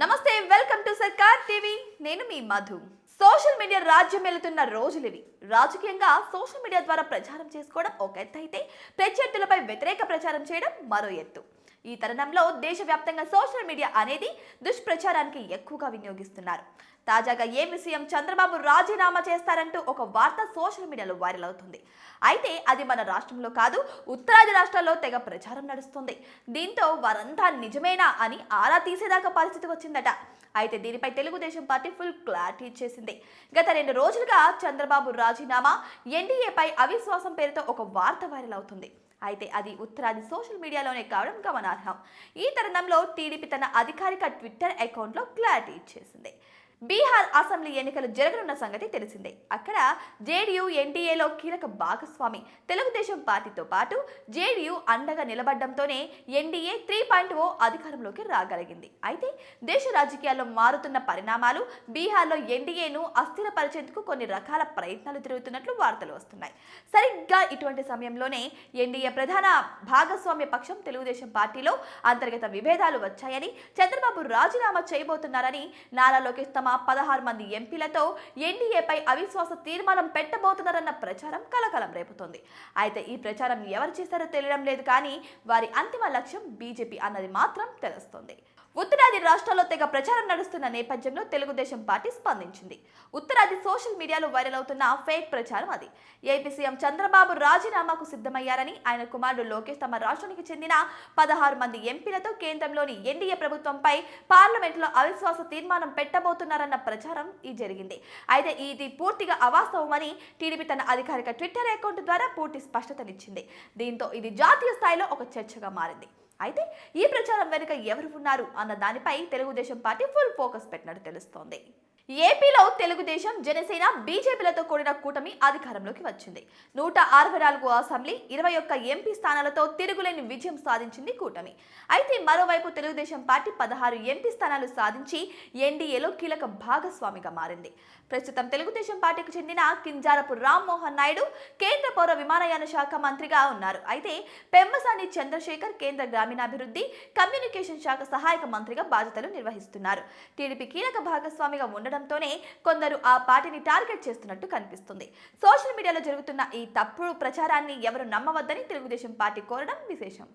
నమస్తే welcome to సర్కార్ TV. నేను మీ మధు. సోషల్ మీడియా రాజ్యం వెళుతున్న రోజులు ఇవి రాజకీయంగా సోషల్ మీడియా ద్వారా ప్రచారం చేసుకోవడం ఒక ఎత్తు అయితే ప్రత్యర్థులపై వ్యతిరేక ప్రచారం చేయడం మరో ఎత్తు. ఈ తరుణంలో దేశవ్యాప్తంగా సోషల్ మీడియా అనేది దుష్ప్రచారానికి ఎక్కువగా వినియోగిస్తున్నారు. తాజాగా ఏమి సీఎం చంద్రబాబు రాజీనామా చేస్తారంటూ ఒక వార్త సోషల్ మీడియాలో వైరల్ అవుతుంది. అయితే అది మన రాష్ట్రంలో కాదు ఉత్తరాది రాష్ట్రాల్లో తెగ ప్రచారం నడుస్తుంది. దీంతో వారంతా నిజమేనా అని ఆరా తీసేదాకా పరిస్థితి వచ్చిందట. అయితే దీనిపై తెలుగుదేశం పార్టీ ఫుల్ క్లారిటీ ఇచ్చేసింది. గత రెండు రోజులుగా చంద్రబాబు రాజీనామా ఎన్డీఏపై అవిశ్వాసం పేరుతో ఒక వార్త వైరల్ అవుతుంది. అయితే అది ఉత్తరాది సోషల్ మీడియాలోనే కావడం గమనార్హం. ఈ తరుణంలో టీడీపీ తన అధికారిక ట్విట్టర్ అకౌంట్లో క్లారిటీ ఇచ్చేసింది. బీహార్ అసెంబ్లీ ఎన్నికలు జరగనున్న సంగతి తెలిసిందే. అక్కడ జేడీయూ ఎన్డీఏలో కీలక భాగస్వామి తెలుగుదేశం పార్టీతో పాటు జేడీయూ అండగా నిలబడడంతోనే ఎన్డీఏ త్రీ పాయింట్ ఓ అధికారంలోకి రాగలిగింది. అయితే దేశ రాజకీయాల్లో మారుతున్న పరిణామాలు బీహార్లో ఎన్డీఏను అస్థిరపరిచేందుకు కొన్ని రకాల ప్రయత్నాలు తిరుగుతున్నట్లు వార్తలు వస్తున్నాయి. సరిగ్గా ఇటువంటి సమయంలోనే ఎన్డీఏ ప్రధాన భాగస్వామ్య పక్షం తెలుగుదేశం పార్టీలో అంతర్గత విభేదాలు వచ్చాయని చంద్రబాబు రాజీనామా చేయబోతున్నారని నారా లోకేష్ తమ పదహారు మంది ఎంపీలతో ఎన్డీఏపై అవిశ్వాస తీర్మానం పెట్టబోతున్నారన్న ప్రచారం కలకలం రేపుతోంది. అయితే ఈ ప్రచారం ఎవరు చేశారో తెలియడం లేదు కానీ వారి అంతిమ లక్ష్యం బీజేపీ అన్నది మాత్రం తెలుస్తుంది. ఉత్తరాది రాష్ట్రాల్లో తెగ ప్రచారం నడుస్తున్న నేపథ్యంలో తెలుగుదేశం పార్టీ స్పందించింది. ఉత్తరాది సోషల్ మీడియాలో వైరల్ అవుతున్న ఫేక్ ప్రచారం అది. ఏపీ సీఎం చంద్రబాబు రాజీనామాకు సిద్ధమయ్యారని ఆయన కుమారుడు లోకేష్ తమ రాష్ట్రానికి చెందిన పదహారు మంది ఎంపీలతో కేంద్రంలోని ఎన్డీఏ ప్రభుత్వంపై పార్లమెంట్లో అవిశ్వాస తీర్మానం పెట్టబోతున్నారన్న ప్రచారం ఈ జరిగింది. అయితే ఇది పూర్తిగా అవాస్తవమని టీడీపీ తన అధికారిక ట్విట్టర్ అకౌంట్ ద్వారా పూర్తి స్పష్టతనిచ్చింది. దీంతో ఇది జాతీయ స్థాయిలో ఒక చర్చగా మారింది. అయితే ఈ ప్రచారం వెనుక ఎవరు ఉన్నారు అన్న దానిపై తెలుగుదేశం పార్టీ ఫుల్ ఫోకస్ పెట్టినట్టు తెలుస్తోంది. ఏపీలో తెలుగుదేశం జనసేన బీజేపీలతో కూడిన కూటమి అధికారంలోకి వచ్చింది. నూట అరవై నాలుగు అసెంబ్లీ ఇరవై ఒక్క ఎంపీ స్థానాలతో తిరుగులేని విజయం సాధించింది కూటమి. అయితే మరోవైపు తెలుగుదేశం పార్టీ పదహారు ఎంపీ స్థానాలు సాధించి ఎన్డీఏలో కీలక భాగస్వామిగా మారింది. ప్రస్తుతం తెలుగుదేశం పార్టీకి చెందిన కింజారపు రామ్మోహన్ నాయుడు కేంద్ర పౌర విమానయాన శాఖ మంత్రిగా ఉన్నారు. అయితే పెమ్మసాని చంద్రశేఖర్ కేంద్ర గ్రామీణాభివృద్ధి కమ్యూనికేషన్ శాఖ సహాయక మంత్రిగా బాధ్యతలు నిర్వహిస్తున్నారు. టీడీపీ కీలక భాగస్వామిగా ఉండడంతోనే కొందరు ఆ పార్టీని టార్గెట్ చేస్తున్నట్టు కనిపిస్తుంది. సోషల్ మీడియాలో జరుగుతున్న ఈ తప్పుడు ప్రచారాన్ని ఎవరు నమ్మవద్దని తెలుగుదేశం పార్టీ కోరడం విశేషం.